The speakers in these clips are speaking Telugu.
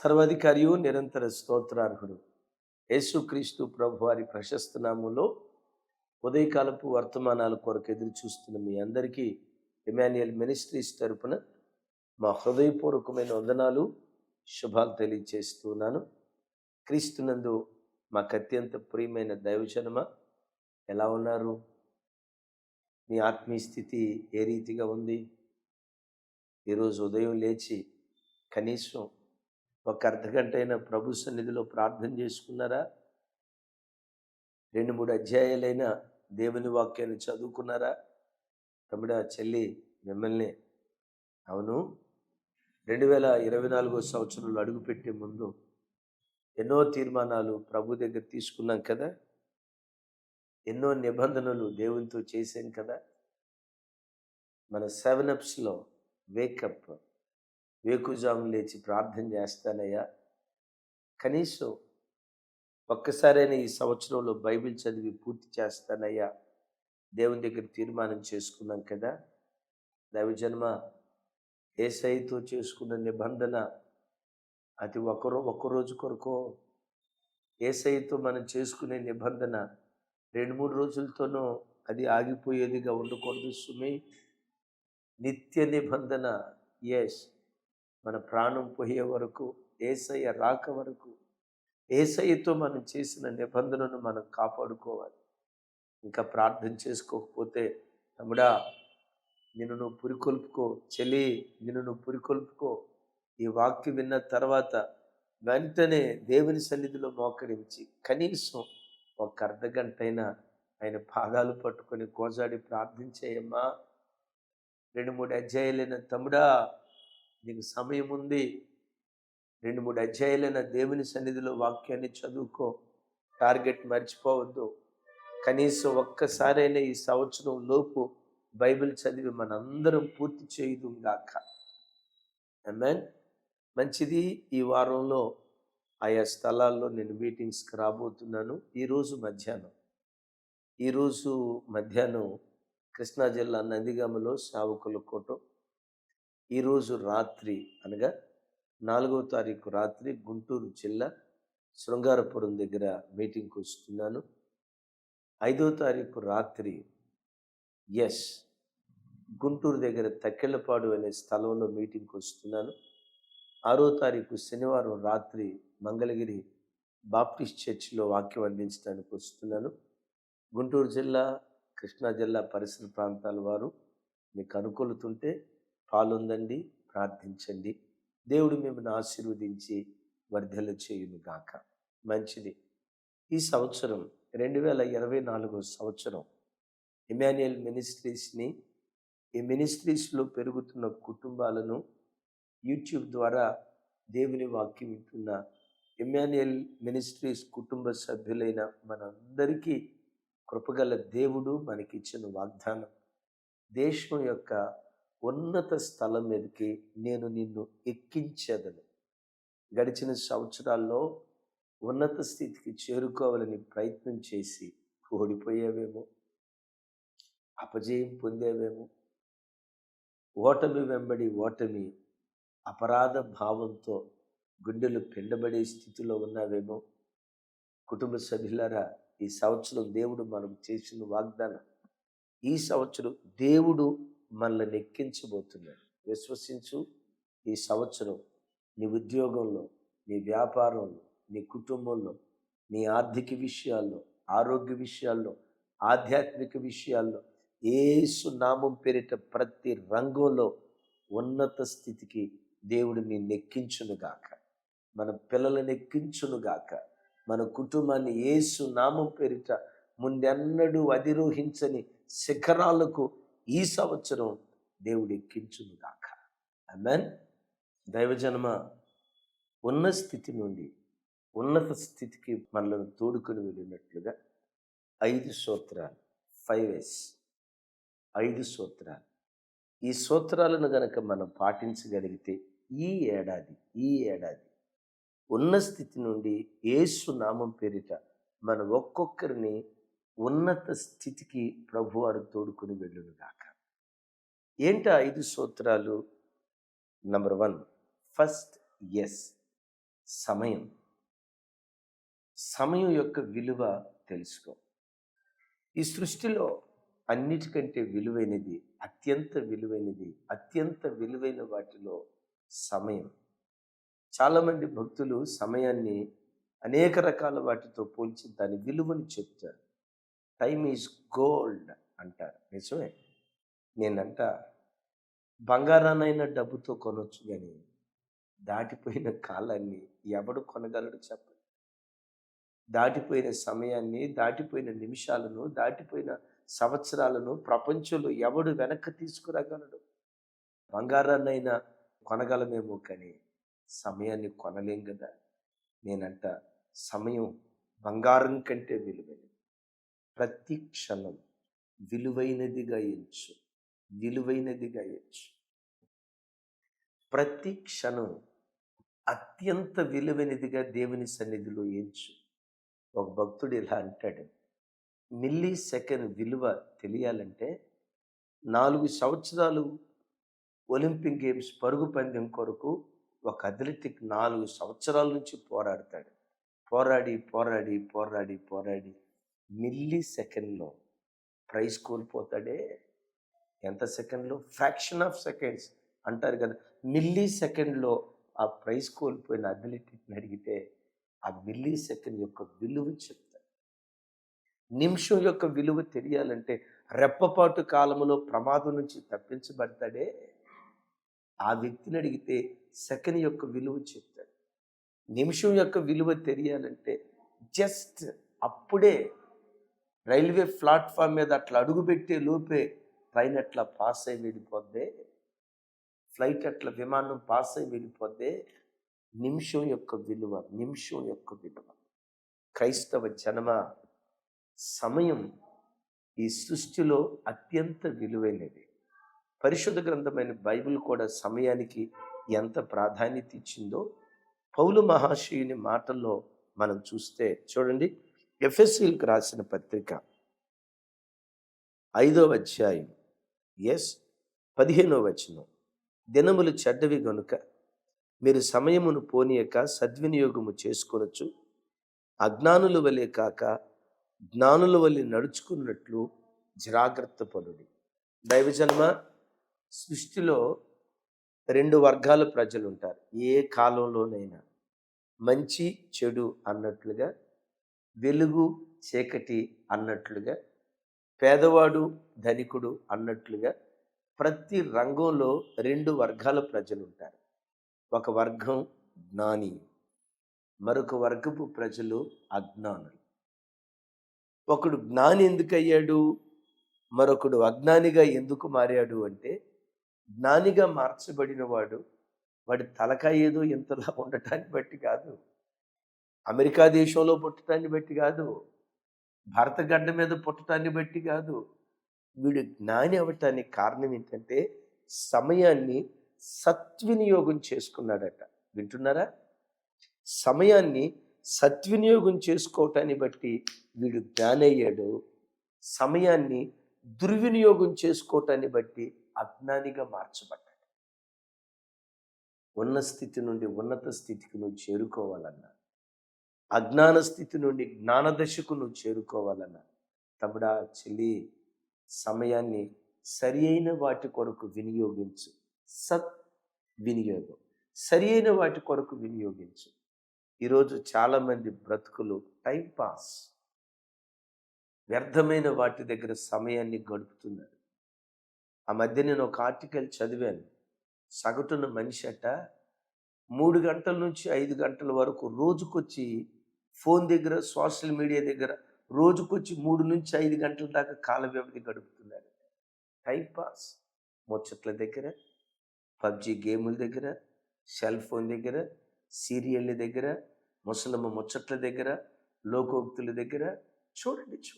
సర్వాధికారియు నిరంతర స్తోత్రార్హుడు. యేసుక్రీస్తు ప్రభు వారి ప్రశస్త నామంలో ఉదయకాలపు వర్తమానాల కొరకు ఎదురు చూస్తున్న మీ అందరికీ ఎమాన్యుయల్ మినిస్ట్రీస్ తరపున మా హృదయపూర్వకమైన వందనాలు శుభాలు తెలియచేస్తున్నాను. క్రీస్తునందు మాకు అత్యంత ప్రియమైన దైవజనమ ఎలా ఉన్నారు? మీ ఆత్మీయ స్థితి ఏ రీతిగా ఉంది? ఈరోజు ఉదయం లేచి కనీసం ఒక అర్ధగంట అయినా ప్రభు సన్నిధిలో ప్రార్థన చేసుకున్నారా? రెండు మూడు అధ్యాయాలైన దేవుని వాక్యాన్ని చదువుకున్నారా? తమ్ముడా చెల్లి మిమ్మల్ని. అవును. రెండు వేల ఇరవై నాలుగో సంవత్సరంలో అడుగుపెట్టే ముందు ఎన్నో తీర్మానాలు ప్రభు దగ్గర తీసుకున్నాం కదా? ఎన్నో నిబంధనలు దేవునితో చేశాం కదా? మన సెవెన్ అప్స్లో వేకప్ వేకుజాము లేచి ప్రార్థన చేస్తానయ్యా. కనీసం ఒక్కసారైనా ఈ సంవత్సరంలో బైబిల్ చదివి పూర్తి చేస్తానయ్యా. దేవుని దగ్గర తీర్మానం చేసుకున్నాం కదా. దైవజన్మ ఏసైతో చేసుకున్న నిబంధన అది ఒకరో ఒక్కరోజు కొరకో. ఏసైతో మనం చేసుకునే నిబంధన రెండు మూడు రోజులతోనూ అది ఆగిపోయేదిగా ఉండకూడదు సుమి. నిత్య నిబంధన ఎస్ మన ప్రాణం పోయే వరకు ఏసయ్య రాక వరకు ఏసయ్యతో మనం చేసిన నిబంధనను మనం కాపాడుకోవాలి. ఇంకా ప్రార్థన చేసుకోకపోతే తమ్ముడా నిన్ను నువ్వు పురికొల్పుకో చెలి నిన్ను నువ్వు పురికొల్పుకో. ఈ వాక్యం విన్న తర్వాత వెంటనే దేవుని సన్నిధిలో మోకరించి కనీసం ఒక అర్ధ గంట అయినా ఆయన పాదాలు పట్టుకొని కోజాడి ప్రార్థించేయమ్మా. రెండు మూడు అధ్యాయులైన తమ్ముడా నీకు సమయం ఉంది. రెండు మూడు అధ్యాయులైన దేవుని సన్నిధిలో వాక్యాన్ని చదువుకో. టార్గెట్ మర్చిపోవద్దు. కనీసం ఒక్కసారైనా ఈ సంవత్సరం లోపు బైబిల్ చదివి మనందరం పూర్తి చేయదు గాక. అమెన్ మంచిది ఈ వారంలో ఆయా స్థలాల్లో నేను మీటింగ్స్కి రాబోతున్నాను. ఈరోజు మధ్యాహ్నం. ఈరోజు మధ్యాహ్నం కృష్ణా జిల్లా నందిగామలో సావుకుల కోట. ఈరోజు రాత్రి అనగా నాలుగవ తారీఖు రాత్రి గుంటూరు జిల్లా శృంగారపురం దగ్గర మీటింగ్కి వస్తున్నాను ఐదో తారీఖు రాత్రి ఎస్ గుంటూరు దగ్గర తక్కెళ్ళపాడు అనే స్థలంలో మీటింగ్కి వస్తున్నాను ఆరో తారీఖు శనివారం రాత్రి మంగళగిరి బాప్టిస్ట్ చర్చిలో వాక్యం అందించడానికి వస్తున్నాను గుంటూరు జిల్లా కృష్ణా జిల్లా పరిసర ప్రాంతాల వారు మీకు అనుకూలతుంటే పాలుందండి ప్రార్థించండి. దేవుడు మిమ్మల్ని ఆశీర్వదించి వర్ధల చేయును గాక. మంచిది. ఈ సంవత్సరం రెండు వేల ఇరవై నాలుగో సంవత్సరం ఇమాన్యుయల్ మినిస్ట్రీస్ని ఈ మినిస్ట్రీస్లో పెరుగుతున్న కుటుంబాలను యూట్యూబ్ ద్వారా దేవుని వాక్యం వింటున్న ఇమాన్యుయల్ మినిస్ట్రీస్ కుటుంబ సభ్యులైన మనందరికీ కృపగల దేవుడు మనకిచ్చిన వాగ్దానం. దేశం యొక్క ఉన్నత స్థలం మీదకి నేను నిన్ను ఎక్కించేదను. గడిచిన సంవత్సరాల్లో ఉన్నత స్థితికి చేరుకోవాలని ప్రయత్నం చేసి ఓడిపోయావేమో అపజయం పొందేవేమో ఓటమి వెంబడి ఓటమి అపరాధ భావంతో గుండెలు పిండబడే స్థితిలో ఉన్నావేమో. కుటుంబ సభ్యులారా ఈ సంవత్సరం దేవుడు మనం చేసిన వాగ్దానం. ఈ సంవత్సరం దేవుడు మనల్ని ఎక్కించబోతున్నాడు విశ్వసించు ఈ సంవత్సరం నీ ఉద్యోగంలో నీ వ్యాపారంలో నీ కుటుంబంలో నీ ఆర్థిక విషయాల్లో ఆరోగ్య విషయాల్లో ఆధ్యాత్మిక విషయాల్లో ఏసు నామం పేరిట ప్రతి రంగంలో ఉన్నత స్థితికి దేవుడు నీ నెక్కించునుగాక మన పిల్లలను ఎక్కించునుగాక మన కుటుంబాన్ని ఏసు నామం పేరిట ముందెన్నడూ అధిరోహించని శిఖరాలకు ఈ సంవత్సరం దేవుడు ఎక్కించునుగాక అమెన్ దైవజనమ ఉన్న స్థితి నుండి ఉన్నత స్థితికి మనల్ని తోడుకొని వెళ్ళినట్లుగా ఐదు సూత్రాలు ఫైవ్ ఎస్ ఐదు సూత్రాలు. ఈ సూత్రాలను గనక మనం పాటించగలిగితే ఈ ఏడాది ఈ ఏడాది ఉన్న స్థితి నుండి ఏసు నామం పేరిట మన ఒక్కొక్కరిని ఉన్నత స్థితికి ప్రభువారు తోడుకుని వెళ్ళునుగాక ఏంటి ఐదు సూత్రాలు? నంబర్ వన్ ఫస్ట్ ఎస్ సమయం. సమయం యొక్క విలువ తెలుసుకో. ఈ సృష్టిలో అన్నిటికంటే విలువైనది అత్యంత విలువైనది అత్యంత విలువైన వాటిలో సమయం. చాలామంది భక్తులు సమయాన్ని అనేక రకాల వాటితో పోల్చి దాని విలువను చెప్తారు. టైమ్ ఈజ్ గోల్డ్ అంటారు. నిజమే? నేనంట బంగారానైనా డబ్బుతో కొనొచ్చు కానీ దాటిపోయిన కాలాన్ని ఎవడు కొనగలడు చెప్పండి దాటిపోయిన సమయాన్ని దాటిపోయిన నిమిషాలను దాటిపోయిన సంవత్సరాలను ప్రపంచంలో ఎవడు వెనక్కి తీసుకురాగలడు? బంగారాన్నైనా కొనగలమేమో కానీ సమయాన్ని కొనలేం కదా నేనంట సమయం బంగారం కంటే విలువైనది. ప్రతి క్షణం విలువైనదిగా ఎంచు. విలువైనదిగా ఇచ్చు ప్రతి క్షణం అత్యంత విలువైనదిగా దేవుని సన్నిధిలో ఎంచు. ఒక భక్తుడు ఇలా అంటాడు మిల్లీ సెకండ్ విలువ తెలియాలంటే నాలుగు సంవత్సరాలు ఒలింపిక్ గేమ్స్ పరుగు పందెం కొరకు ఒక అథ్లెటిక్ నాలుగు సంవత్సరాల నుంచి పోరాడతాడు. పోరాడి పోరాడి పోరాడి పోరాడి మిల్లీ సెకండ్లో ప్రైజ్ కోల్పోతాడే ఎంత సెకండ్లో? ఫ్రాక్షన్ ఆఫ్ సెకండ్స్ అంటారు కదా. మిల్లీ సెకండ్లో ఆ ప్రైస్ కోల్పోయిన అథ్లెటిక్ని అడిగితే ఆ మిల్లీ సెకండ్ యొక్క విలువ చెప్తాడు నిమిషం యొక్క విలువ తెలియాలంటే రెప్పపాటు కాలంలో ప్రమాదం నుంచి తప్పించబడతాడే? ఆ వ్యక్తిని అడిగితే సెకండ్ యొక్క విలువ చెప్తాడు. నిమిషం యొక్క విలువ తెలియాలంటే జస్ట్ అప్పుడే రైల్వే ప్లాట్ఫామ్ మీద అట్లా అడుగుపెట్టే లోపే ట్రైన్ అట్లా పాస్ అయి వెళ్ళిపోద్దే? ఫ్లైట్ అట్లా విమానం పాస్ అయి వెళ్ళిపోద్దే? నిమిషం యొక్క విలువ నిమిషం యొక్క విలువ. క్రైస్తవ జనమ సమయం ఈ సృష్టిలో అత్యంత విలువైనది. పరిశుద్ధ గ్రంథమైన బైబిల్ కూడా సమయానికి ఎంత ప్రాధాన్యత ఇచ్చిందో పౌలు మహాశయుని మాటల్లో మనం చూస్తే చూడండి. ఎఫ్ఎస్సీలకు రాసిన పత్రిక ఐదవ అధ్యాయం. ఎస్ పదిహేనవ వచనం. దినములు చెడ్డవి గనుక మీరు సమయమును పోనీయక సద్వినియోగము చేసుకొనొచ్చు. అజ్ఞానుల వలె కాక జ్ఞానుల వలె నడుచుకున్నట్లు జాగ్రత్త పడుడి. దైవజన్మ సృష్టిలో రెండు వర్గాల ప్రజలు ఉంటారు ఏ కాలంలోనైనా మంచి చెడు అన్నట్లుగా వెలుగు చీకటి అన్నట్లుగా పేదవాడు ధనికుడు అన్నట్లుగా ప్రతి రంగంలో రెండు వర్గాల ప్రజలు ఉంటారు ఒక వర్గం జ్ఞాని మరొక వర్గపు ప్రజలు అజ్ఞానులు. ఒకడు జ్ఞాని ఎందుకయ్యాడు? మరొకడు అజ్ఞానిగా ఎందుకు మారాడు అంటే జ్ఞానిగా మార్చబడిన వాడు వాడి తలకాయ ఏదో ఇంతలా ఉండటాన్ని బట్టి కాదు. అమెరికా దేశంలో పుట్టడాన్ని బట్టి కాదు. భారత గడ్డ మీద పుట్టడాన్ని బట్టి కాదు. వీడు జ్ఞాని అవ్వటానికి కారణం ఏంటంటే సమయాన్ని సద్వినియోగం చేసుకున్నాడట. వింటున్నారా? సమయాన్ని సద్వినియోగం చేసుకోవటాన్ని బట్టి వీడు జ్ఞానయ్యాడు. సమయాన్ని దుర్వినియోగం చేసుకోవటాన్ని బట్టి అజ్ఞానిగా మార్చబడ్డాడు. ఉన్న స్థితి నుండి ఉన్నత స్థితికి నువ్వు చేరుకోవాలన్నా అజ్ఞాన స్థితి నుండి జ్ఞానదశకు నువ్వు చేరుకోవాలన్న తమ్ముడా చెల్లి సమయాన్ని సరి అయిన వాటి కొరకు వినియోగించు. సత్ వినియోగం. సరి అయిన వాటి కొరకు వినియోగించు. ఈరోజు చాలామంది బ్రతుకులు టైం పాస్. వ్యర్థమైన వాటి దగ్గర సమయాన్ని గడుపుతున్నారు. ఆ మధ్య నేను ఒక ఆర్టికల్ చదివాను. సగటున మనిషి అట మూడు గంటల నుంచి ఐదు గంటల వరకు రోజుకొచ్చి ఫోన్ దగ్గర సోషల్ మీడియా దగ్గర రోజుకొచ్చి మూడు నుంచి ఐదు గంటల దాకా కాల వ్యవధి గడుపుతున్నారు. Time pass. ముచ్చట్ల దగ్గర పబ్జి గేముల దగ్గర సెల్ ఫోన్ దగ్గర సీరియళ్ళ దగ్గర ముసలమ్మ ముచ్చట్ల దగ్గర లోకోక్తుల దగ్గర చూడండి చూ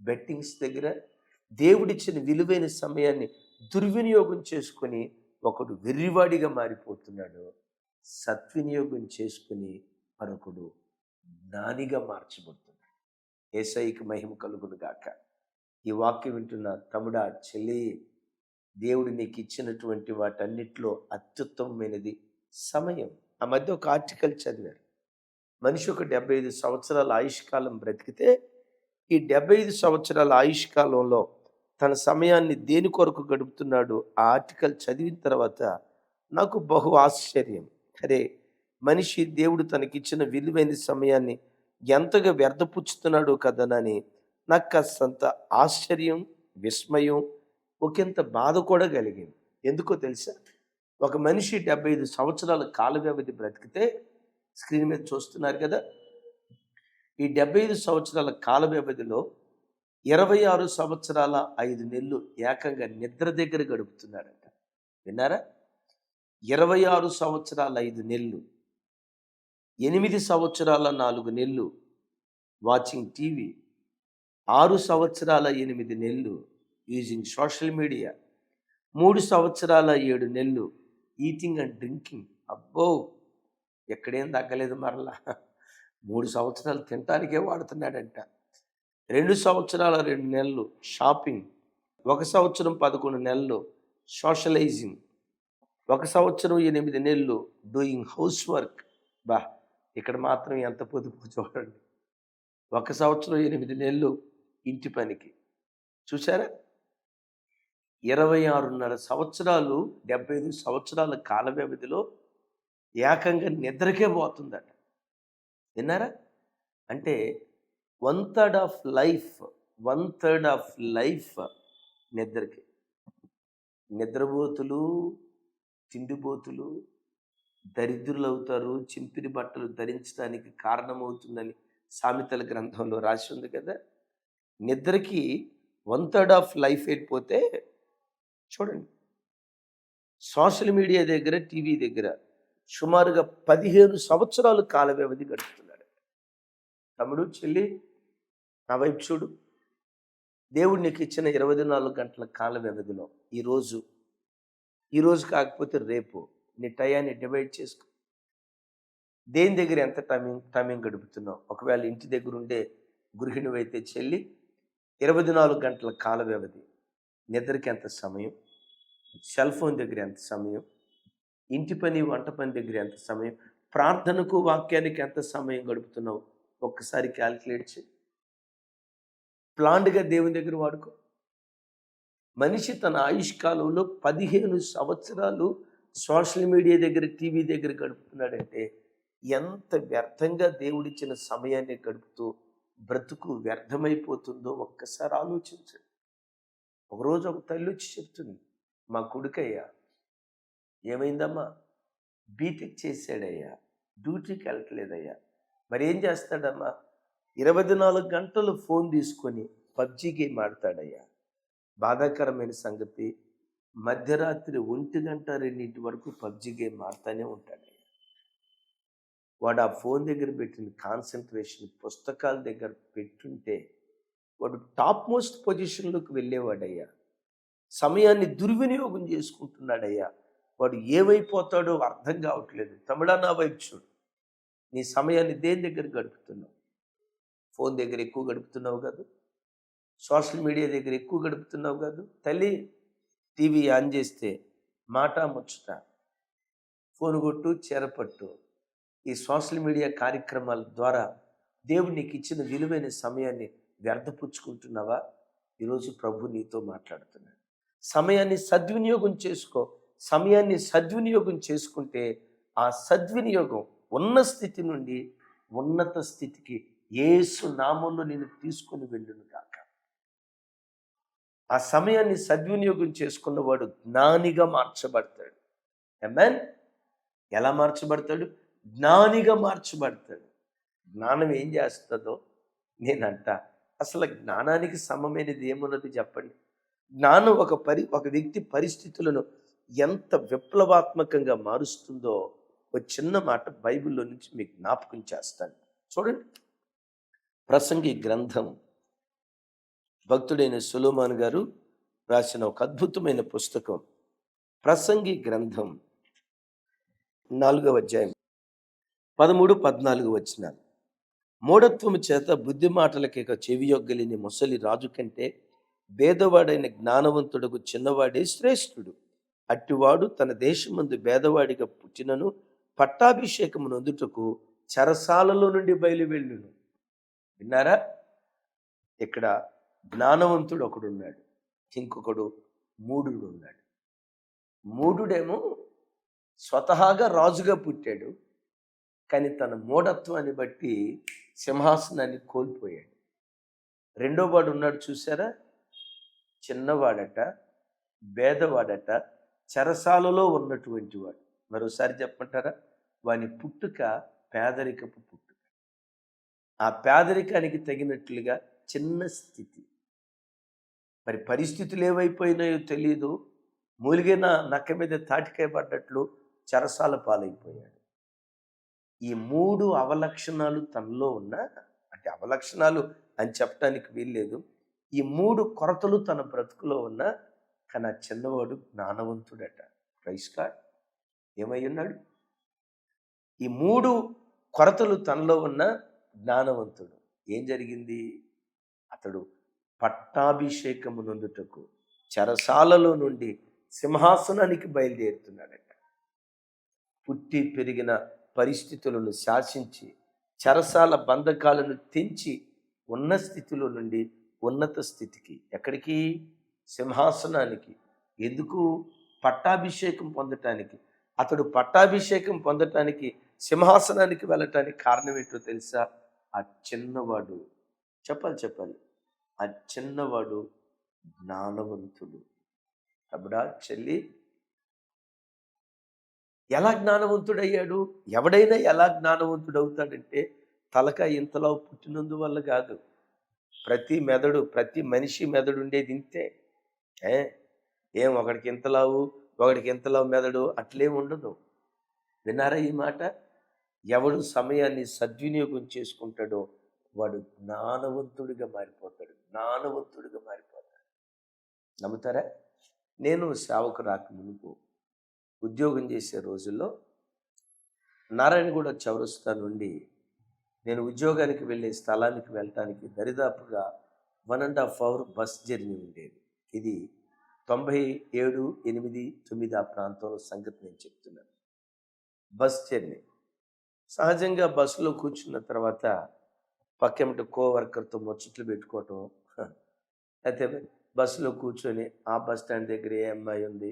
బెట్టింగ్స్ దగ్గర దేవుడిచ్చిన విలువైన సమయాన్ని దుర్వినియోగం చేసుకొని ఒకడు వెర్రివాడిగా మారిపోతున్నాడు. సద్వినియోగం చేసుకుని మరొకడు జ్ఞానిగా మార్చబడుతున్నాడు ఏసైకి మహిమ కలుగును గాక. ఈ వాక్యం వింటున్న తమ్ముడా చెల్లి దేవుడు నీకు ఇచ్చినటువంటి వాటన్నిటిలో అత్యుత్తమమైనది సమయం. ఆ మధ్య ఒక ఆర్టికల్ చదివారు. మనిషి ఒక డెబ్బై ఐదు సంవత్సరాల ఆయుష్కాలం బ్రతికితే ఈ డెబ్బై ఐదు సంవత్సరాల ఆయుష్కాలంలో తన సమయాన్ని దేని కొరకు గడుపుతున్నాడు? ఆ ఆర్టికల్ చదివిన తర్వాత నాకు బహు ఆశ్చర్యం. అరే మనిషి దేవుడు తనకిచ్చిన విలువైన సమయాన్ని ఎంతగా వ్యర్థపుచ్చుతున్నాడో కదనని నాకు కాస్తంత ఆశ్చర్యం విస్మయం ఒకంత బాధ కూడా కలిగింది. ఎందుకో తెలుసా? ఒక మనిషి డెబ్బై ఐదు సంవత్సరాల కాల వ్యవధి బ్రతికితే స్క్రీన్ మీద చూస్తున్నారు కదా ఈ డెబ్బై ఐదు సంవత్సరాల కాల వ్యవధిలో ఇరవై ఆరు సంవత్సరాల ఐదు నెలలు ఏకంగా నిద్ర దగ్గర గడుపుతున్నాడంట విన్నారా? ఇరవై ఆరు సంవత్సరాల ఐదు నెలలు ఎనిమిది సంవత్సరాల నాలుగు నెలలు వాచింగ్ టీవీ ఆరు సంవత్సరాల ఎనిమిది నెలలు యూజింగ్ సోషల్ మీడియా మూడు సంవత్సరాల ఏడు నెలలు ఈటింగ్ అండ్ డ్రింకింగ్ అబ్బో! ఎక్కడేం తగ్గలేదు మరలా. మూడు సంవత్సరాలు తినటానికే వాడుతున్నాడంట. రెండు సంవత్సరాల రెండు నెలలు షాపింగ్ ఒక సంవత్సరం పదకొండు నెలలు సోషలైజింగ్ ఒక సంవత్సరం ఎనిమిది నెలలు డూయింగ్ హౌస్ వర్క్ బా! ఇక్కడ మాత్రం ఎంత పొదుపు చూడండి. ఒక సంవత్సరం ఎనిమిది నెలలు ఇంటి పనికి. చూసారా ఇరవై ఆరున్నర సంవత్సరాలు డెబ్బై ఐదు సంవత్సరాల కాల వ్యవధిలో ఏకంగా నిద్రకే పోతుందట. విన్నారా? అంటే one third of life one third of life నిద్రకి. నిద్రబోతులు తిండిపోతులు దరిద్రులు అవుతారు చింపిరి బట్టలు ధరించడానికి కారణమవుతుందని సామెతల గ్రంథంలో రాసి ఉంది కదా! నిద్రకి వన్ థర్డ్ ఆఫ్ లైఫ్ అయిపోతే చూడండి. సోషల్ మీడియా దగ్గర టీవీ దగ్గర సుమారుగా పదిహేను సంవత్సరాలు కాల వ్యవధి గడుపుతున్నాడు. తమ్ముడు చెల్లి నా వైపు చూడు. దేవుడు నీకు ఇచ్చిన ఇరవై నాలుగు గంటల కాల వ్యవధిలో ఈరోజు ఈరోజు కాకపోతే రేపు నీ టయాన్ని డివైడ్ చేసుకో. దేని దగ్గర ఎంత టైమింగ్ టైమింగ్ గడుపుతున్నావు? ఒకవేళ ఇంటి దగ్గర ఉండే గృహిణి అయితే చెల్లి ఇరవై నాలుగు గంటల కాల వ్యవధి నిద్రకి ఎంత సమయం? సెల్ ఫోన్ దగ్గర ఎంత సమయం? ఇంటి పని వంట పని దగ్గర ఎంత సమయం? ప్రార్థనకు వాక్యానికి ఎంత సమయం గడుపుతున్నావు? ఒక్కసారి క్యాల్కులేట్ చేయి. ప్లాండ్గా దేవుని దగ్గర వాడుకో. మనిషి తన ఆయుష్కాలంలో పదిహేను సంవత్సరాలు సోషల్ మీడియా దగ్గర టీవీ దగ్గర గడుపుతున్నాడంటే ఎంత వ్యర్థంగా దేవుడిచ్చిన సమయాన్ని గడుపుతూ బ్రతుకు వ్యర్థమైపోతుందో ఒక్కసారి ఆలోచించండి. ఒకరోజు ఒక తల్లి వచ్చి చెప్తుంది మా కొడుకయ్యా ఏమైందమ్మా? బీటెక్ చేశాడయ్యా డ్యూటీకి వెళ్ళట్లేదయ్యా. మరి ఏం చేస్తాడమ్మా? ఇరవై నాలుగు గంటలు ఫోన్ తీసుకొని పబ్జి గేమ్ ఆడతాడయ్యా. బాధాకరమైన సంగతి మధ్యరాత్రి ఒంటి గంట రెండింటి వరకు పబ్జి గేమ్ ఆడుతూనే ఉంటాడయ్యా. వాడు ఆ ఫోన్ దగ్గర పెట్టిన కాన్సన్ట్రేషన్ పుస్తకాల దగ్గర పెట్టుంటే వాడు టాప్ మోస్ట్ పొజిషన్లోకి వెళ్ళేవాడయ్యా. సమయాన్ని దుర్వినియోగం చేసుకుంటున్నాడయ్యా. వాడు ఏమైపోతాడో అర్థం కావట్లేదు. తమిళ నా వైపు చూడు. నీ సమయాన్ని దేని దగ్గర గడుపుతున్నావు? ఫోన్ దగ్గర ఎక్కువ గడుపుతున్నావు కాదు? సోషల్ మీడియా దగ్గర ఎక్కువ గడుపుతున్నావు కాదు? తల్లి టీవీ ఆన్ చేస్తే మాట ముచ్చట ఫోన్ కొట్టు చేరపట్టు ఈ సోషల్ మీడియా కార్యక్రమాల ద్వారా దేవుడు నీకు ఇచ్చిన విలువైన సమయాన్ని వ్యర్థపుచ్చుకుంటున్నావా? ఈరోజు ప్రభు నీతో మాట్లాడుతున్నాడు. సమయాన్ని సద్వినియోగం చేసుకో. సమయాన్ని సద్వినియోగం చేసుకుంటే ఆ సద్వినియోగం ఉన్న స్థితి నుండి ఉన్నత స్థితికి ఏసు నామంలో నేను తీసుకొని వెళ్ళునుగా ఆ సమయాన్ని సద్వినియోగం చేసుకున్నవాడు జ్ఞానిగా మార్చబడతాడు. ఎమెన్ ఎలా మార్చబడతాడు? జ్ఞానిగా మార్చబడతాడు. జ్ఞానం ఏం చేస్తుందో నేనంట. అసలు జ్ఞానానికి సమమైనది ఏమున్నది చెప్పండి? జ్ఞానం ఒక పరి ఒక వ్యక్తి పరిస్థితులను ఎంత విప్లవాత్మకంగా మారుస్తుందో ఒక చిన్న మాట బైబిల్లో నుంచి మీకు జ్ఞాపకం చేస్తాను. చూడండి. ప్రసంగి గ్రంథం భక్తుడైన సులోమాన్ గారు రాసిన ఒక అద్భుతమైన పుస్తకం ప్రసంగి గ్రంథం నాలుగవ అధ్యాయం పదమూడు పద్నాలుగు వచ్చినారు మూఢత్వము చేత బుద్ధి మాటలకి చెవియొగ్గలిని ముసలి రాజు కంటే భేదవాడైన జ్ఞానవంతుడుకు చిన్నవాడే శ్రేష్ఠుడు. అట్టివాడు తన దేశమందు భేదవాడిగా పుట్టినను పట్టాభిషేకము నొందుటకు చెరసాలలో నుండి బయలువెళ్ళును. విన్నారా? ఇక్కడ జ్ఞానవంతుడు ఒకడు ఉన్నాడు ఇంకొకడు మూఢుడు ఉన్నాడు మూఢుడేమో స్వతహాగా రాజుగా పుట్టాడు. కానీ తన మూఢత్వాన్ని బట్టి సింహాసనాన్ని కోల్పోయాడు. రెండో వాడు ఉన్నాడు చూసారా చిన్నవాడట భేదవాడట చెరసాలలో ఉన్నటువంటి వాడు. మరోసారి చెప్పమంటారా? వాని పుట్టుక పేదరికపు పుట్టుక. ఆ పేదరికానికి తగినట్లుగా చిన్న స్థితి. మరి పరిస్థితులు ఏమైపోయినాయో తెలియదు మూలిగిన నక్క మీద తాటికాయ పడ్డట్లు చెరసాల పాలైపోయాడు. ఈ మూడు అవలక్షణాలు తనలో ఉన్న అంటే అవలక్షణాలు అని చెప్పడానికి వీల్లేదు. ఈ మూడు కొరతలు తన బ్రతుకులో ఉన్న కానీ ఆ చిన్నవాడు జ్ఞానవంతుడట. ప్రైస్ కార్డ్ ఏమై ఉన్నాడు? ఈ మూడు కొరతలు తనలో ఉన్న జ్ఞానవంతుడు. ఏం జరిగింది? అతడు పట్టాభిషేకము నొందుటకు చెరసాలలో నుండి సింహాసనానికి బయలుదేరుతున్నాడట. పుట్టి పెరిగిన పరిస్థితులను శాసించి చెరసాల బంధకాలను తెంచి ఉన్న స్థితిలో నుండి ఉన్నత స్థితికి ఎక్కడికి? సింహాసనానికి. ఎందుకు? పట్టాభిషేకం పొందటానికి. అతడు పట్టాభిషేకం పొందటానికి సింహాసనానికి వెళ్ళటానికి కారణం ఏంటో తెలుసా? ఆ చిన్నవాడు. చెప్పాలి చెప్పాలి. ఆ చిన్నవాడు జ్ఞానవంతుడు. అప్పుడా చెల్లి. ఎలా జ్ఞానవంతుడయ్యాడు? ఎవడైనా ఎలా జ్ఞానవంతుడు అవుతాడంటే తలక ఇంతలో పుట్టినందువల్ల కాదు. ప్రతి మెదడు ప్రతి మనిషి మెదడు ఉండేది ఇంతే. ఏ? ఏం ఒకడికి ఇంతలావు ఒకడికి ఇంతలావు మెదడు అట్లేం ఉండదు. విన్నారా ఈ మాట? ఎవడు సమయాన్ని సద్వినియోగం చేసుకుంటాడో వాడు జ్ఞానవంతుడిగా మారిపోతాడు జ్ఞానవంతుడిగా మారిపోతాడు. నమ్ముతారా? నేను సేవకు రాక మునుపు ఉద్యోగం చేసే రోజుల్లో నారాయణగూడ చౌరస్తా నుండి నేను ఉద్యోగానికి వెళ్ళే స్థలానికి వెళ్ళటానికి దరిదాపుగా one and half hour bus journey ఉండేది. ఇది తొంభై ఏడు ఎనిమిది తొమ్మిది ఆ ప్రాంతంలో సంగతి నేను చెప్తున్నాను. Bus journey. సహజంగా బస్సులో కూర్చున్న తర్వాత పక్కెమట కోవర్కర్తో ముచ్చట్లు పెట్టుకోవటం. అయితే బస్సులో కూర్చొని ఆ బస్ స్టాండ్ దగ్గర ఏ అమ్మాయి ఉంది?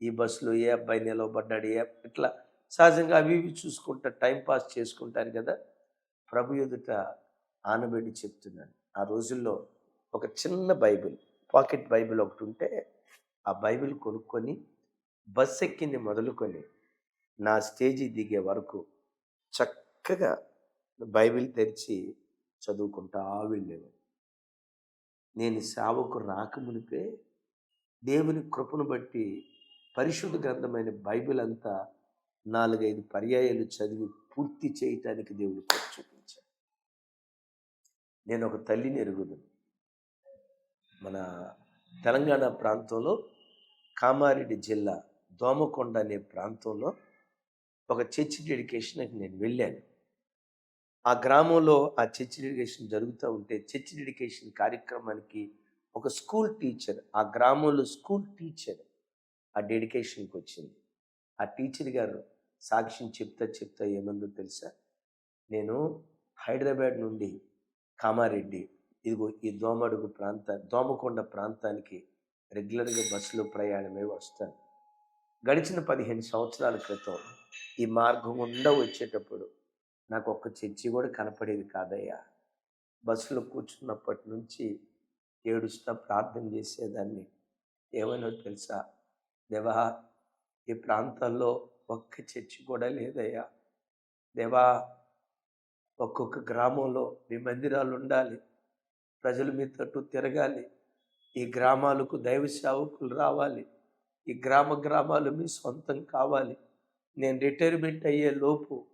ఈ బస్సులో ఏ అబ్బాయి నిలవబడ్డాడు ఏ ఇట్లా సహజంగా అవి ఇవి చూసుకుంటా టైం పాస్ చేసుకుంటాను కదా. ప్రభు ఎదుట ఆనబెట్టి చెప్తున్నాను ఆ రోజుల్లో ఒక చిన్న బైబిల్ పాకెట్ బైబిల్ ఒకటి ఉంటే ఆ బైబిల్ కొనుక్కొని బస్ ఎక్కింది మొదలుకొని నా స్టేజీ దిగే వరకు చక్కగా బైబిల్ తెరిచి చదువుకుంటా వెళ్ళేవాడు నేను సేవకు రాకమునిపే దేవుని కృపను బట్టి పరిశుద్ధ గ్రంథమైన బైబిల్ అంతా నాలుగైదు పర్యాయాలు చదివి పూర్తి చేయటానికి దేవుడు చూపించాడు. నేను ఒక తల్లిని ఎరుగుదు మన తెలంగాణ ప్రాంతంలో కామారెడ్డి జిల్లా దోమకొండ అనే ప్రాంతంలో ఒక చర్చి డెడికేషన్కి నేను వెళ్ళాను. ఆ గ్రామంలో ఆ చర్చి డెడికేషన్ జరుగుతూ ఉంటే చర్చి డెడికేషన్ కార్యక్రమానికి ఒక స్కూల్ టీచర్ ఆ గ్రామంలో స్కూల్ టీచర్ ఆ డెడికేషన్కి వచ్చింది. ఆ టీచర్ గారు సాక్ష్యం చెప్తా చెప్తా ఏమందో తెలుసా? నేను హైదరాబాద్ నుండి కామారెడ్డి ఇదిగో ఈ దోమడుగు ప్రాంత దోమకొండ ప్రాంతానికి రెగ్యులర్గా బస్సులో ప్రయాణమే వస్తాను. గడిచిన పదిహేను సంవత్సరాల క్రితం ఈ మార్గం గుండా వచ్చేటప్పుడు నాకు ఒక్క చర్చి కూడా కనపడేది కాదయ్యా. బస్సులో కూర్చున్నప్పటి నుంచి ఏడుస్తా ప్రార్థన చేసేదాన్ని. ఏమైనా తెలుసా? దేవా ఈ ప్రాంతాల్లో ఒక్క చర్చి కూడా లేదయ్యా. దేవా ఒక్కొక్క గ్రామంలో మీ మందిరాలు ఉండాలి. ప్రజలు మీ తట్టు తిరగాలి. ఈ గ్రామాలకు దైవ సేవకులు రావాలి. ఈ గ్రామ గ్రామాలు మీ సొంతం కావాలి. నేను రిటైర్మెంట్ అయ్యే లోపు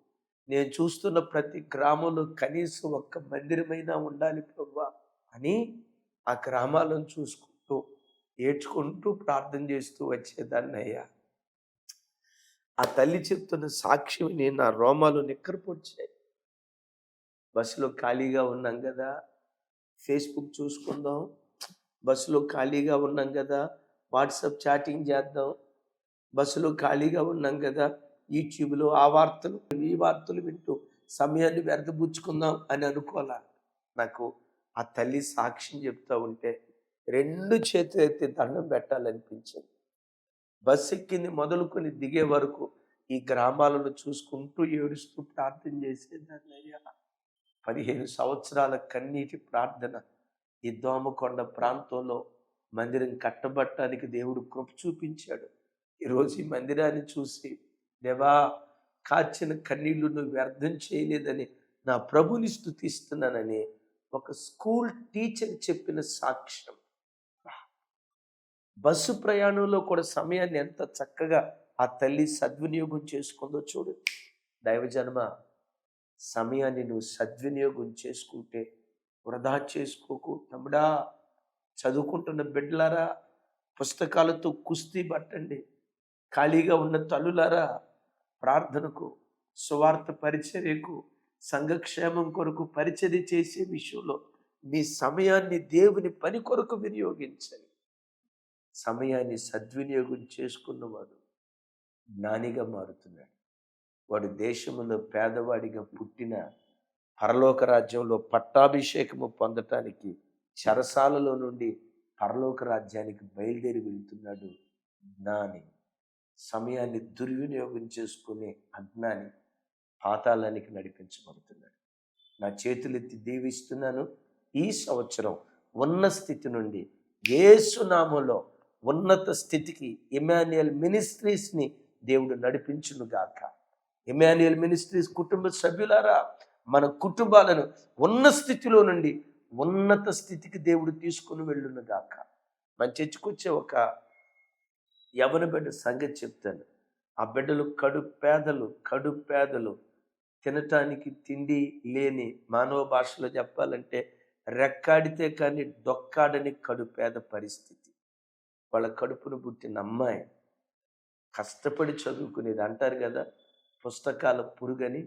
నేను చూస్తున్న ప్రతి గ్రామంలో కనీసం ఒక్క మందిరమైనా ఉండాలి ప్రభా అని ఆ గ్రామాలను చూసుకుంటూ ఏడ్చుకుంటూ ప్రార్థన చేస్తూ వచ్చేదాన్ని అయ్యా ఆ తల్లి చెప్తున్న సాక్ష్యం నేను నా రోమాలు నిక్కరపొచ్చాయి బస్సులో ఖాళీగా ఉన్నాం కదా ఫేస్బుక్ చూసుకుందాం. బస్సులో ఖాళీగా ఉన్నాం కదా వాట్సాప్ చాటింగ్ చేద్దాం. బస్సులో ఖాళీగా ఉన్నాం కదా యూట్యూబ్లో ఆ వార్తలు ఈ వార్తలు వింటూ సమయాన్ని వ్యర్థపుచ్చుకుందాం అని అనుకోలే నాకు ఆ తల్లి సాక్ష్యం చెప్తూ ఉంటే రెండు చేతులు ఎత్తి దండం పెట్టాలనిపించింది. బస్సు ఎక్కింది మొదలుకొని దిగే వరకు ఈ గ్రామాలను చూసుకుంటూ ఏడుస్తూ ప్రార్థన చేసేదాన్ని అయ్యా. పదిహేను సంవత్సరాల కన్నీటి ప్రార్థన. ఈ దోమకొండ ప్రాంతంలో మందిరం కట్టబట్టడానికి దేవుడు కృప చూపించాడు. ఈరోజు ఈ మందిరాన్ని చూసి దేవా కాచిన కన్నీళ్ళు నువ్వు వ్యర్థం చేయలేదని నా ప్రభుని స్థుతిస్తున్నానని ఒక స్కూల్ టీచర్ చెప్పిన సాక్ష్యం. బస్సు ప్రయాణంలో కూడా సమయాన్ని ఎంత చక్కగా ఆ తల్లి సద్వినియోగం చేసుకుందో చూడు. దైవజన్మ సమయాన్ని నువ్వు సద్వినియోగం చేసుకుంటే వృధా చేసుకోకు. తమ్ముడా చదువుకుంటున్న బిడ్డలారా పుస్తకాలతో కుస్తీ పట్టండి. ఖాళీగా ఉన్న తల్లులారా ప్రార్థనకు సువార్త పరిచర్యకు సంఘక్షేమం కొరకు పరిచర్య చేసే విషయంలో మీ సమయాన్ని దేవుని పని కొరకు వినియోగించండి. సమయాన్ని సద్వినియోగం చేసుకున్నవాడు జ్ఞానిగా మారుతున్నాడు. వాడు దేశంలో పేదవాడిగా పుట్టిన పరలోక రాజ్యంలో పట్టాభిషేకము పొందటానికి చెరసాలలో నుండి పరలోక రాజ్యానికి బయలుదేరి వెళ్తున్నాడు జ్ఞాని. సమయాన్ని దుర్వినియోగం చేసుకునే అజ్ఞాని పాతాళానికి నడిపించబడుతున్నాడు. నా చేతులెత్తి దీవిస్తున్నాను. ఈ సంవత్సరం ఉన్న స్థితి నుండి ఏసునామలో ఉన్నత స్థితికి ఇమాన్యుయల్ మినిస్ట్రీస్ని దేవుడు నడిపించును గాక ఇమాన్యుయల్ మినిస్ట్రీస్ కుటుంబ సభ్యులారా మన కుటుంబాలను ఉన్న స్థితిలో నుండి ఉన్నత స్థితికి దేవుడు తీసుకుని వెళ్ళును గాక మన చర్చకొచ్చే ఒక యవన బిడ్డ సంగతి చెప్తాను. ఆ బిడ్డలు కడు పేదలు కడు పేదలు. తినటానికి తిండి లేని మానవ భాషలో చెప్పాలంటే రెక్కాడితే కానీ డొక్కాడని కడు పేద పరిస్థితి. వాళ్ళ కడుపును పుట్టిన అమ్మాయి కష్టపడి చదువుకునేది అంటారు కదా పుస్తకాల పురుగని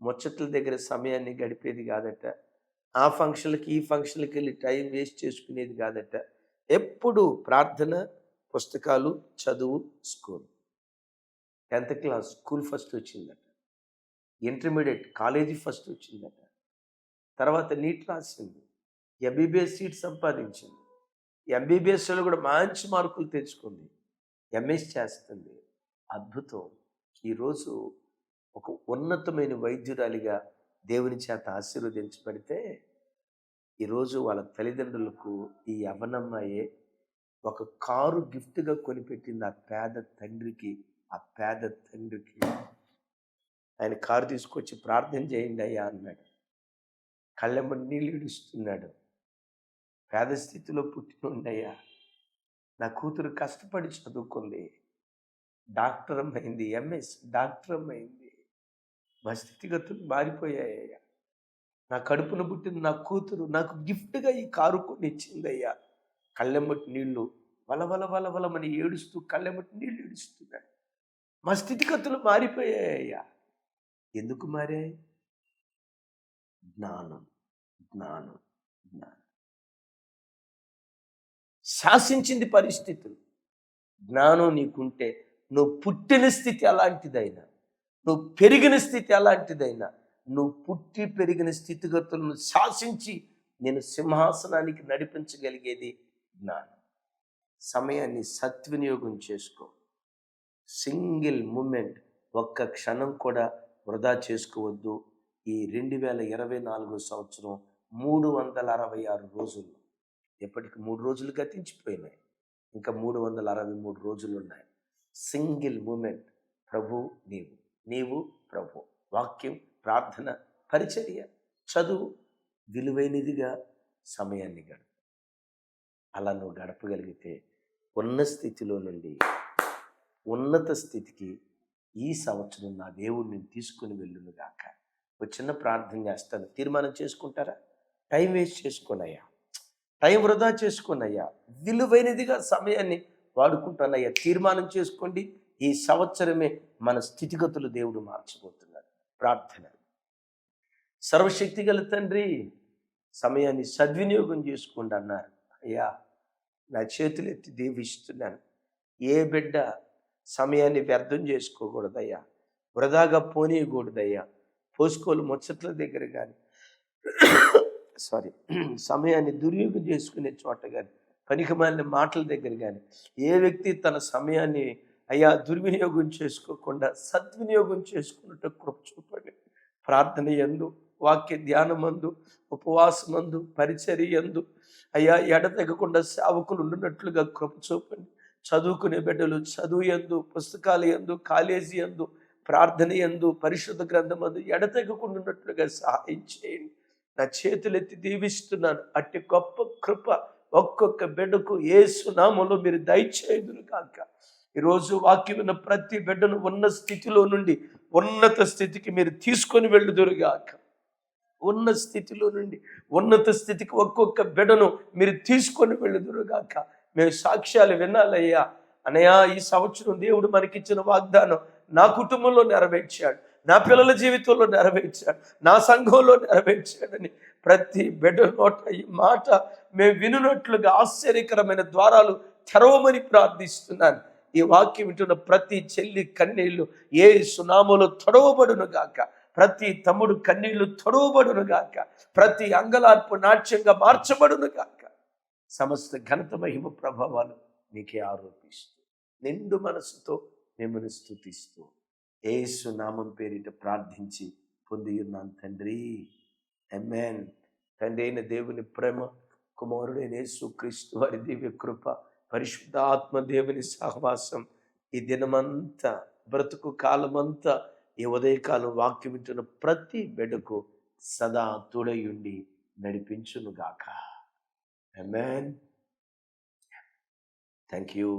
ముచ్చట్ల దగ్గర సమయాన్ని గడిపేది కాదట ఆ ఫంక్షన్లకి ఈ ఫంక్షన్లకి వెళ్ళి టైం వేస్ట్ చేసుకునేది కాదట. ఎప్పుడు ప్రార్థన పుస్తకాలు చదువు school. Tenth class school first వచ్చిందట. ఇంటర్మీడియట్ కాలేజీ ఫస్ట్ వచ్చిందట. తర్వాత నీట్ రాసింది. ఎంబీబీఎస్ సీట్ సంపాదించింది. ఎంబీబీఎస్లో కూడా మంచి మార్కులు తెచ్చుకుంది. ఎంఎస్ చేస్తుంది. అద్భుతం. ఈరోజు ఒక ఉన్నతమైన వైద్యురాలిగా దేవుని చేత ఆశీర్వదించబడితే ఈరోజు వాళ్ళ తల్లిదండ్రులకు ఈ అవనమ్మాయే ఒక కారు గిఫ్ట్గా కొనిపెట్టింది ఆ పేద తండ్రికి ఆ పేద తండ్రికి. ఆయన కారు తీసుకొచ్చి ప్రార్థన చేయండి అయ్యా అన్నాడు. కళ్ళెమ్మడి నీళ్ళు ఇడుస్తున్నాడు పేద స్థితిలో పుట్టినుండయ్యా నా కూతురు కష్టపడి చదువుకుంది. డాక్టర్ అమ్మైంది ఎంఎస్ డాక్టర్ అమ్మైంది మా స్థితిగతులు మారిపోయాయ్యా నా కడుపున పుట్టిన నా కూతురు నాకు గిఫ్ట్గా ఈ కారు కొన్ని ఇచ్చిందయ్యా కళ్ళెమ్మటి నీళ్ళు వల వల వల వలమని ఏడుస్తూ కళ్ళెమ్మటి నీళ్ళు ఏడుస్తున్నాడు మా స్థితిగతులు మారిపోయాయ్యా. ఎందుకు మారాయి? జ్ఞానం జ్ఞానం జ్ఞానం. శాసించింది పరిస్థితులు. జ్ఞానం నీకుంటే నువ్వు పుట్టిన స్థితి అలాంటిదైనా నువ్వు పెరిగిన స్థితి అలాంటిదైనా నువ్వు పుట్టి పెరిగిన స్థితిగతులను శాసించి నేను సింహాసనానికి నడిపించగలిగేది జ్ఞానం. సమయాన్ని సద్వినియోగం చేసుకో. సింగిల్ మూమెంట్ ఒక్క క్షణం కూడా వృధా చేసుకోవద్దు. ఈ రెండు వేల ఇరవై నాలుగో సంవత్సరం మూడు వందల అరవై ఆరు రోజులు ఎప్పటికి మూడు రోజులు గతించిపోయినాయి ఇంకా మూడు వందల అరవై మూడు రోజులు ఉన్నాయి. సింగిల్ మూమెంట్ ప్రభు నీవు. నీవు ప్రభు. వాక్యం ప్రార్థన పరిచర్య చదువు విలువైనదిగా సమయాన్ని గడుపు. అలా నువ్వు గడపగలిగితే ఉన్న స్థితిలో నుండి ఉన్నత స్థితికి ఈ సంవత్సరం నా దేవుడు నేను తీసుకుని వెళ్ళును గాక ఒక చిన్న ప్రార్థన చేస్తాను. తీర్మానం చేసుకుంటారా? Time waste చేసుకోనయ్యా. టైం వృధా చేసుకున్నాయా విలువైనదిగా సమయాన్ని వాడుకుంటానయ్యా. తీర్మానం చేసుకోండి. ఈ సంవత్సరమే మన స్థితిగతులు దేవుడు మార్చిపోతున్నాడు ప్రార్థన. సర్వశక్తి గల తండ్రి సమయాన్ని సద్వినియోగం చేసుకోండి అన్నారు. అయ్యా నా చేతులు ఎత్తి దీవిస్తున్నాను. ఏ బిడ్డ సమయాన్ని వ్యర్థం చేసుకోకూడదయ్యా వృధాగా పోనీయకూడదయ్యా పోసుకోలు ముచ్చట్ల దగ్గర కానీ సారీ సమయాన్ని దుర్యోగం చేసుకునే చోట కానీ పనికిమాలిన మాటల దగ్గర కానీ ఏ వ్యక్తి తన సమయాన్ని అయ్యా దుర్వినియోగం చేసుకోకుండా సద్వినియోగం చేసుకున్నట్టు కృప చూపండి. ప్రార్థన ఎందు వాక్య ధ్యానమందు ఉపవాసమందు పరిచర్యందు. అయ్యా ఎడతెగకుండా సేవకులు ఉండున్నట్లుగా కృప చూపండి. చదువుకునే బిడ్డలు చదువు ఎందు పుస్తకాలు ఎందు కాలేజీ ఎందు ప్రార్థన ఎందు పరిశుద్ధ గ్రంథం అందు ఎడతెగకుండా ఉన్నట్లుగా సహాయం చేయండి. నా చేతులెత్తి దీవిస్తున్నాను. అట్టి గొప్ప కృప ఒక్కొక్క బిడ్డకు ఏసు నామంలో మీరు దయచేయుదురు కాక ఈరోజు వాక్యం ఉన్న ప్రతి బిడ్డను ఉన్న స్థితిలో నుండి ఉన్నత స్థితికి మీరు తీసుకొని వెళ్ళుదురుగాక ఉన్న స్థితిలో నుండి ఉన్నత స్థితికి ఒక్కొక్క బిడను మీరు తీసుకొని వెళ్ళదురుగాక మేము సాక్ష్యాలు వినాలయ్యా. అనయా ఈ సంవత్సరం దేవుడు మనకిచ్చిన వాగ్దానం నా కుటుంబంలో నెరవేర్చాడు నా పిల్లల జీవితంలో నెరవేర్చాడు నా సంఘంలో నెరవేర్చాడని ప్రతి బిడ్డ నోట ఈ మాట మేము వినున్నట్లుగా ఆశ్చర్యకరమైన ద్వారాలు తెరవమని ప్రార్థిస్తున్నాను. ఈ వాక్యం వింటున్న ప్రతి చెల్లి కన్నీళ్ళు ఏ సునామలో తొడవబడును గాక. ప్రతి తమ్ముడు కన్నీళ్ళు తొడవబడును గాక. ప్రతి అంగలార్పు నాట్యంగా మార్చబడును గాక. సమస్త ఘనత మహిమ ప్రభావాలు నీకే ఆరోపిస్తూ నిండు మనసుతో మిమ్మల్ని స్థుతిస్తూ ఏసు నామం పేరిట ప్రార్థించి పొంది ఉన్నాను తండ్రి. ఎమ్మెన్ తండ్రి అయిన దేవుని ప్రేమ కుమారుడైన యేసు క్రీస్తు వారి దివ్య కృప పరిశుద్ధాత్మ దేవుని సహవాసం ఈ దినమంతా బ్రతుకు కాలమంతా ఈ ఉదయకాలం వాక్యం వింటున్న ప్రతి బిడ్డకు సదా తోడయుండి నడిపించునుగాక. Man thank you